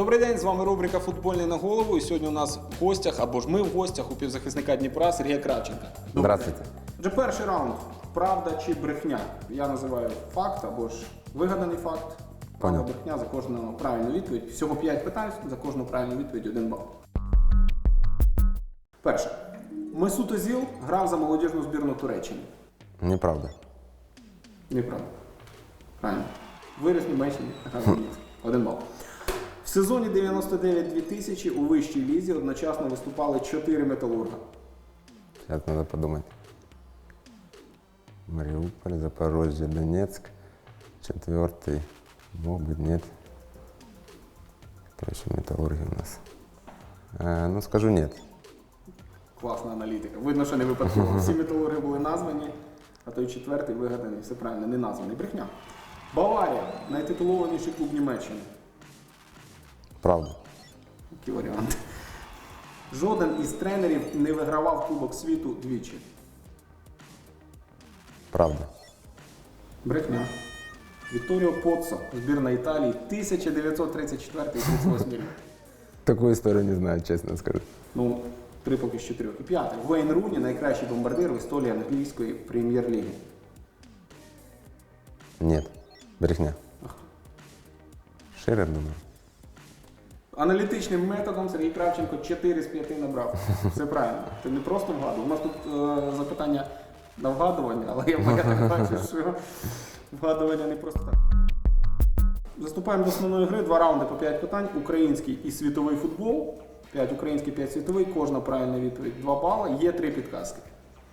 Добрий день, з вами рубрика Футбольний на голову. І сьогодні у нас в гостях, або ж ми в гостях у півзахисника Дніпра Сергія Кравченка. Здравствуйте. Отже, перший раунд. Правда чи брехня? Я називаю факт або ж вигаданий факт. Правда, брехня за кожну правильну відповідь. Всього 5 питань, за кожну правильну відповідь 1 бал. Перше. Месут Озіл грав за молодіжну збірну Туреччини. Неправда. Неправда. Правильно. Виріс Німеччині. Один бал В сезоні 99-2000 у вищій лізі одночасно виступали 4 металурга. Сейчас надо подумать. Мариуполь, Запорожье, Донецк. Четвертый. Мог быть, нет. Кто еще металлурги у нас? Э, ну, скажу нет. Класна аналітика. Видно, що не випадково. Всі металурги були названі, а той четвертий вигаданий, все правильно, не названий. Брехня. Баварія найтитулованіший клуб Німеччини. Правда. Які варіанти? Жоден із тренерів не вигравав Кубок світу двічі. Правда. Брехня. Вікторіо Поццо, збірна Італії, 1934-38 рік. Такую историю не знаю, честно скажу. Ну, три поки з чотирьох. І п'яте. Вейн Руні найкращий бомбардир в історії англійської прем'єр-ліги. Нет. Брехня. Ширер, думаю. Аналітичним методом Сергій Кравченко 4 з 5 набрав. Це правильно. Ти не просто вгадував. У нас тут е, запитання на вгадування, але я бачу, бачу, що вгадування не просто так. Заступаємо до основної гри. Два раунди по 5 питань. Український і світовий футбол. 5 український, 5 світовий. Кожна правильна відповідь 2 бали. Є три підказки.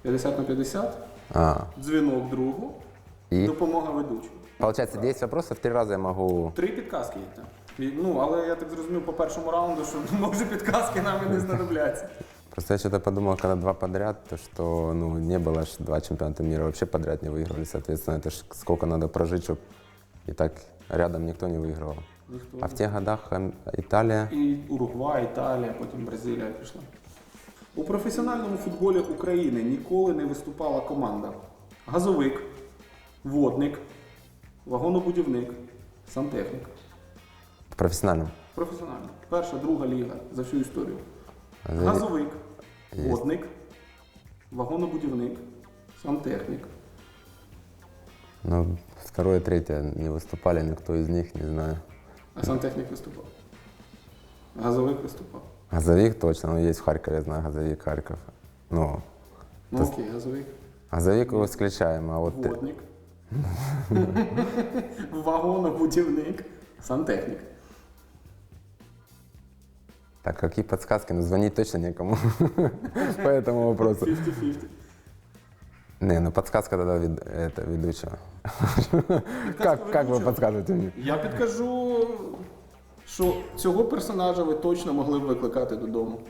50 на 50, А, дзвінок другу, и? допомога ведучого. Получается, 10 вопросов, три раза я могу... Три підказки є там. І, Ну, але я так зрозумів по першому раунду, що може підказки нам і не знадобляться. Просто я что-то подумал, когда два подряд, то что ну, не было ж два чемпионата мира вообще подряд не выигрывали. Соответственно, это ж сколько надо прожить, чтобы и так рядом никто не выигрывал. Ніхто. А в тех годах ам, Италия, І Уругвай, Італія, потім Бразилія пішла. У професіональному футболі України ніколи не виступала команда. Газовик, водник, вагонобудівник, сантехнік. в профессиональном. Професіонально. Перша, друга ліга за всю історію. Газовик. Газовик, Є. водник, вагонобудівник, сантехнік. Ну, второе, третье не выступали, никто из них, не знаю. А сантехнік виступав. Газовик виступав. Газовик точно, ну есть в Харькове, я знаю, Газовик, Харьков. Ну, Ну окей, газовик. Газовик исключаем, а вот... Водник. Вагонобудівник. Сантехнік. Так, какие подсказки? Ну, звонить точно некому по этому вопросу. 50-50. Не, ну подсказка тогда вед- это, ведущего. Как, как вы ведущего. подсказываете мне? Я підкажу, що цього персонажа ви точно могли б викликати додому.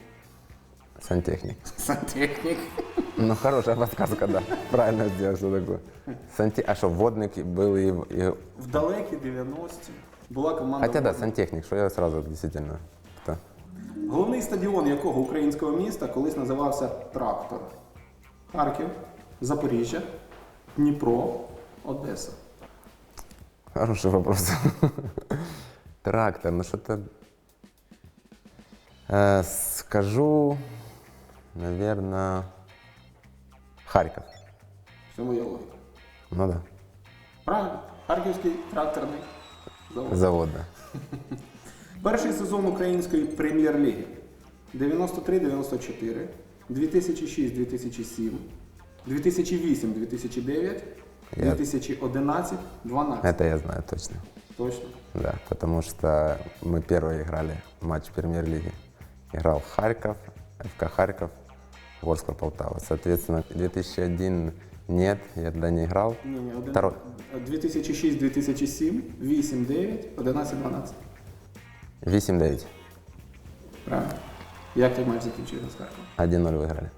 Сантехник. Сантехнік. Ну, хорошая подсказка, да. Правильно сделал, что такое. Санте... А что, водник был и... и- В далекі 90-ті була команда. Хотя да, «Водник». сантехник, что я сразу действительно... Головний стадіон якого українського міста колись називався Трактор. Харків, Запоріжжя, Дніпро, Одеса. Хороший вопрос. Трактор, ну что-то... Э, скажу, наверное, Харьков. В цьому є логіка. Ну да, Правильно? Харківський тракторний завод. завод, да. Перший сезон української прем'єр-ліги 93-94, 2006-2007, 2008-2009, Я- 2011-12. Это я знаю точно. Точно. Да, потому что мы первые играли матч премьер-лиги. Играл Харьков, ФК Харьков, Ворскла Полтава. Соответственно, 2001 нет, я тогда не играл. Ні, ні, один- Второй. 2006-2007, 8-9, 11-12. 8-9. Правильно. Як той матч закінчився з Харковом? 1-0 выиграли.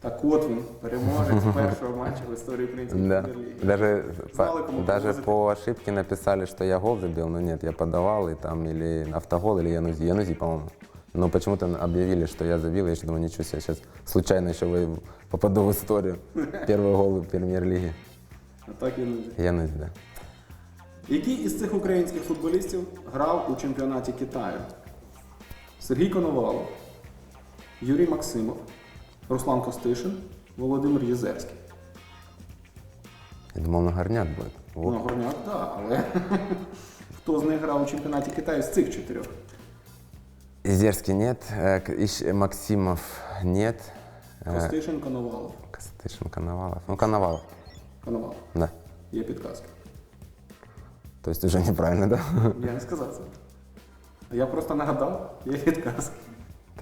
Так от він, переможець першого матчу в історії української Да. прем'єр-ліги. Даже, Знали, по, кому даже привозить. по ошибке написали, что я гол забил, но нет, я подавал, и там или автогол, или Янузи, Янузи, по-моему. Но почему-то объявили, что я забил, я еще думаю, ничего себе, сейчас случайно еще вы- попаду в историю. Первый гол в премьер-лиге. А так і не. Янузи, да. Який із цих українських футболістів грав у чемпіонаті Китаю? Сергій Коновалов, Юрій Максимов, Руслан Костишин, Володимир Єзерський. Я думал, на горняк будет. Вот. Ну, Горняк, так, але хто з них грав у чемпіонаті Китаю з цих чотирьох? Изерский нет, э, К- Ищ- Максимов нет, э, Костишин, Коновалов. Костышин, Коновалов. Ну, Коновалов, Коновалов. да. Є підказки. То есть уже неправильно, да? Я не сказав це. Я просто нагадав, є підказки.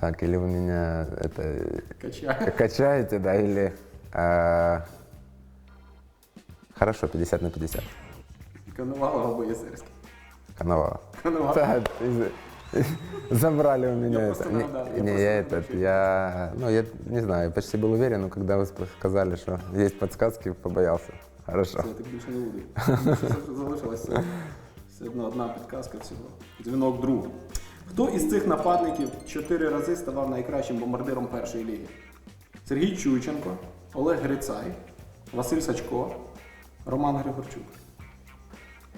Так, или вы меня это Качає. качаете, да, или... э, Хорошо, 50 на 50. Коновалов або Єзерський. Коновалов. Коновалов. Да, из- Забрали у меня Я это. просто Не, нагадал, я не, просто я нагадал, этот, что- я, ну, я не знаю, почти был уверен, но когда вы сп- сказали, что есть подсказки, побоялся. Хорошо. Це я так більше не буду. Залишилася все одно одна підказка всього. Дзвінок другу. Хто із цих нападників чотири рази ставав найкращим бомбардиром першої ліги? Сергій Чуйченко, Олег Грицай, Василь Сачко, Роман Григорчук.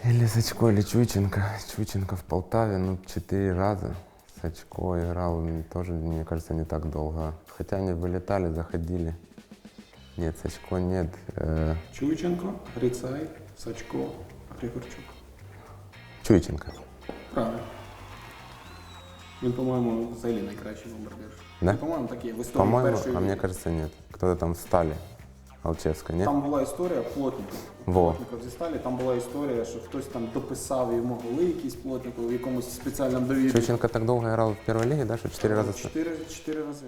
Или Сачко, или Чуйченко. Чуйченко в Полтаве, ну, четыре раза. Сачко играл м, тоже, мне кажется, не так долго. Хотя они вылетали, заходили. Нет, Сачко нет. Э, Чуйченко, Грицай, Сачко, Григорчук. Чуйченко. Правильно. Він, по-моєму, взагалі найкращий бомбардир. Да? Ну, По-моєму, так є. В історії По-моему, першої а мне ліги. кажется, нет. Кто-то там в Стали. Алчевска, нет? Там була історія плотників. Во. Плотників зі сталі. Там була історія, що хтось там дописав йому голи якісь плотнику в якомусь спеціальному довірі. Чуйченко так долго играл в первой лиге, да, что четыре раза... ста- Чотири, чотири рази.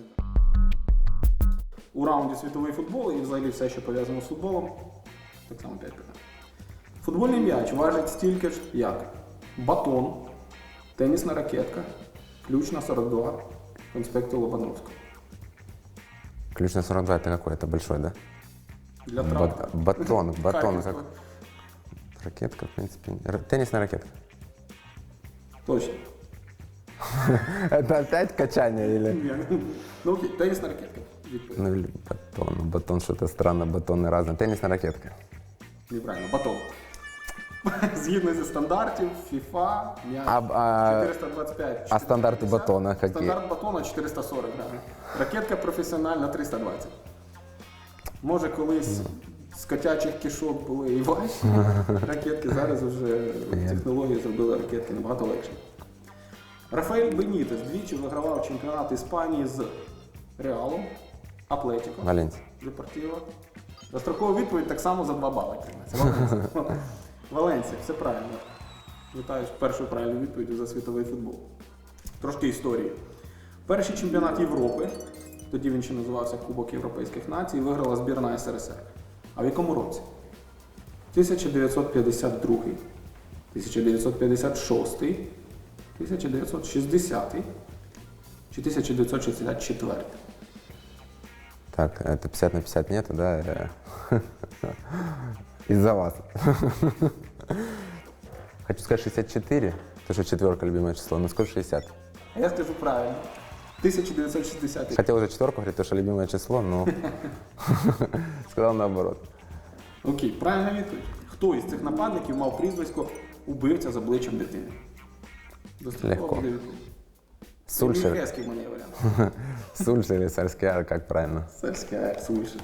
У раунді світовий футбол і взагалі все, що пов'язано з футболом. Так само 5 питань. Футбольний м'яч важить стільки ж, як батон, тенісна ракетка, ключ на 42, конспекту Лобановського. Ключ на 42 это какой? Это большой, да? Для Бат- трактора. батон, батон. Харківського. Как... Ракетка, в принципе. Р- Теннисная ракетка. Точно. Это опять качание или... Я не- Ну окей, тенісна ракетка. Ну или батон. Батон что-то странно, батоны разные. Теннисная ракетка. Неправильно, батон. Згідно зі стандартів, FIFA, м'яч А, а, 425. а стандарти 450. батона які? Стандарт батона 440 грамів. Ракетка професіональна 320. Може колись з котячих кишок були і важчі ракетки, зараз вже технології зробили ракетки набагато легше. Рафаель Бенітес двічі вигравав чемпіонат Іспанії з Реалом, Атлетіко. Валенсия. Депортіва. Дострокова відповідь так само за 2 бали прийметься. Валенсія. Валенсія, все правильно. Вітаю з першою правильною відповіддю за світовий футбол. Трошки історії. Перший чемпіонат Європи, тоді він ще називався Кубок Європейських націй, виграла збірна СРСР. А в якому році? 1952, 1956, 1960 чи 1964? Так, это 50 на 50 нету, да? Из-за вас. Хочу сказать 64, потому что четверка любимое число, но скажу 60. Я скажу правильно. 1960 Хотел уже четверку говорить, потому что любимое число, но сказал наоборот. Окей, правильна відповідь. Хто із цих нападників мав прізвисько убивця з обличчям дитини? Достатково Легко. буде відповідь. Сульшер. Міхеський в мене є варіант. Сульшер или Сарскияр, как правильно? Сельський аер, Сульшер.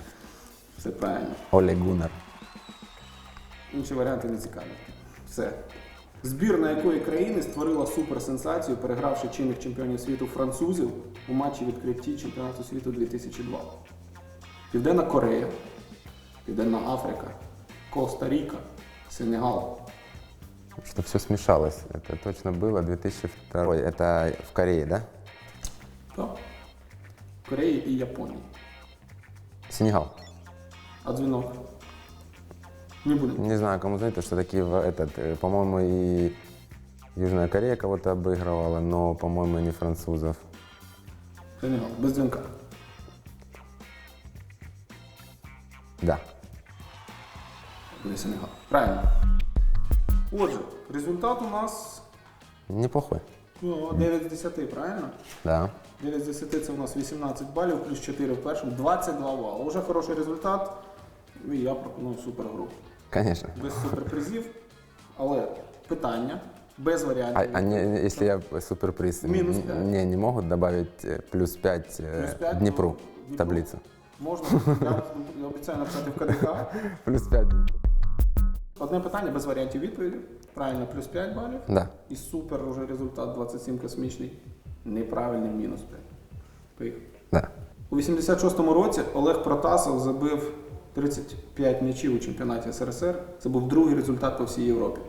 Все правильно. Оле Гуннар. Інші варіанти не цікаві. Все. Збірна якої країни створила суперсенсацію, перегравши чинних чемпіонів світу французів у матчі відкритті чемпіонату світу 2002. Південна Корея, Південна Африка, Коста-Ріка, Сенегал. Что все смешалось. Это точно было 2002. Это в Корее, да? Так. Кореї і Японії. Сенегал. А дзвінок? Не буде. Не знаю, кому знаете, что такие, в- этот, э, по-моему, и Южная Корея кого-то обыгрывала, но, по-моему, и не французов. Сенегал, без дзвінка. Да. Буде Сенегал. Правильно. Отже, результат у нас Неплохой. ну, 9 з 10, правильно? Да. 9 з 10 це у нас 18 балів, плюс 4 в першому, 22 бали. Уже хороший результат. І я пропоную супергрупу. Конечно. Без суперпризів, Але питання без А, варіантів. а не- если я суперприз, Минус пять. не, не могут добавить э, плюс 5 Плюс п'ять, Днепру ну, в Дніпру. таблицу? Можна, я, я обіцяю написати в КДК. Плюс 5 Одне питання без варіантів відповіді. Правильно, плюс 5 балів. Да. І супер уже результат 27 космічний. Неправильний мінус 5. Поїхали. Да. У 86-му році Олег Протасов забив 35 м'ячів у чемпіонаті СРСР. Це був другий результат по всій Європі.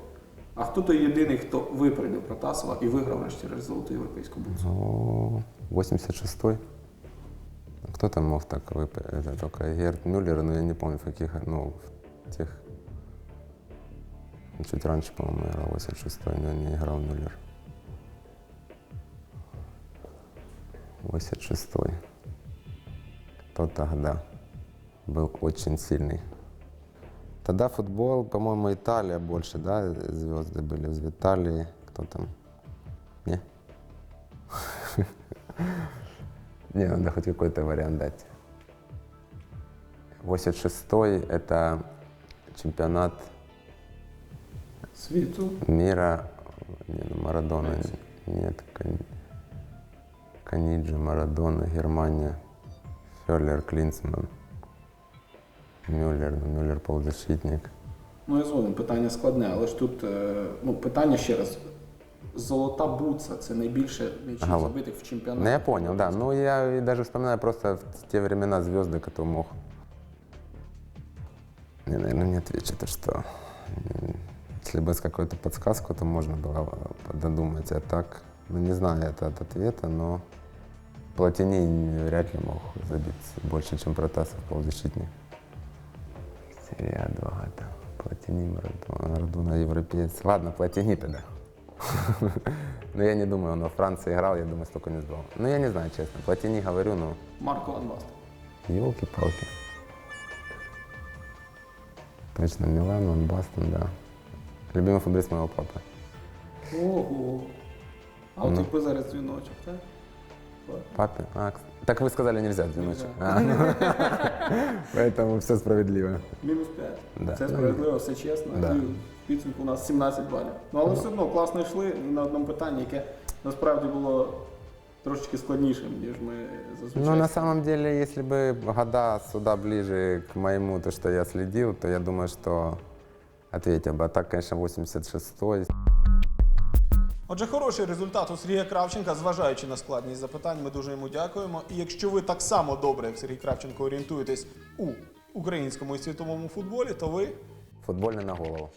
А хто той єдиний, хто випередив Протасова і виграв врешті-решт золоту європейську бутсу? Ну, 86-й. Кто там мог так выпасть? Это только Герт Мюллер, но я не помню, в каких, ну, в тех... Чуть раньше, по-моему, играл, 86-й, но не играл Мюллер. 86-й. Кто тогда был очень сильный? Тогда футбол, по-моему, Италия больше, да, звезды были в Италии. Кто там? Не? Не, надо хоть какой-то вариант дать. 86-й – это чемпионат Світу. мира. Не, ну, Марадона. Нет, Кан- Каниджи, Марадона, Германия. Феллер, Клинсман. Мюллер, ну, Мюллер полузащитник. Ну, я згоден, питання складне, але ж тут е, ну, питання ще раз. Золота бутса це найбільше Ага, забитих в чемпіонаті. Ну, я понял, да. Ну, я даже вспоминаю просто в те времена звезды, кто мог. Не, наверное, не отвечу, то что если бы с какой-то подсказку, то можно было э, додумать. А так, ну, не знаю это от ответа, но Платини вряд ли мог забить больше, чем Протасов, полузащитник. Серия 2, это Платини, Марадона, Марадона, европеец. Ладно, Платини тогда. Но я не думаю, он во Франции играл, я думаю, столько не сдал. Ну, я не знаю, честно. Платини говорю, но Марко Ван Баст. елки-палки. Точно, Милан, Ван Бастон, да. Любимый футболист моего папы. Ого. А Ну. от якби зараз дзвіночок, так? Папе? А, кс- так вы сказали, нельзя звоночек. Нельзя. А, ну. Поэтому все справедливо. Мінус 5. Да. Це справедливо, все чесно. Да. І в підсумку у нас 17 балів. Ну але все одно класно йшли і на одному питанні, яке насправді було трошечки складнішим, ніж ми зазвичай. Ну, на самом деле, если бы года сюда ближе к моему, то, что я следил, то я думаю, что ответил бы. А так, конечно, 86-й. Отже, хороший результат у Сергія Кравченка, зважаючи на складність запитань, ми дуже йому дякуємо. І якщо ви так само добре, як Сергій Кравченко, орієнтуєтесь у українському і світовому футболі, то ви футбольне на голову.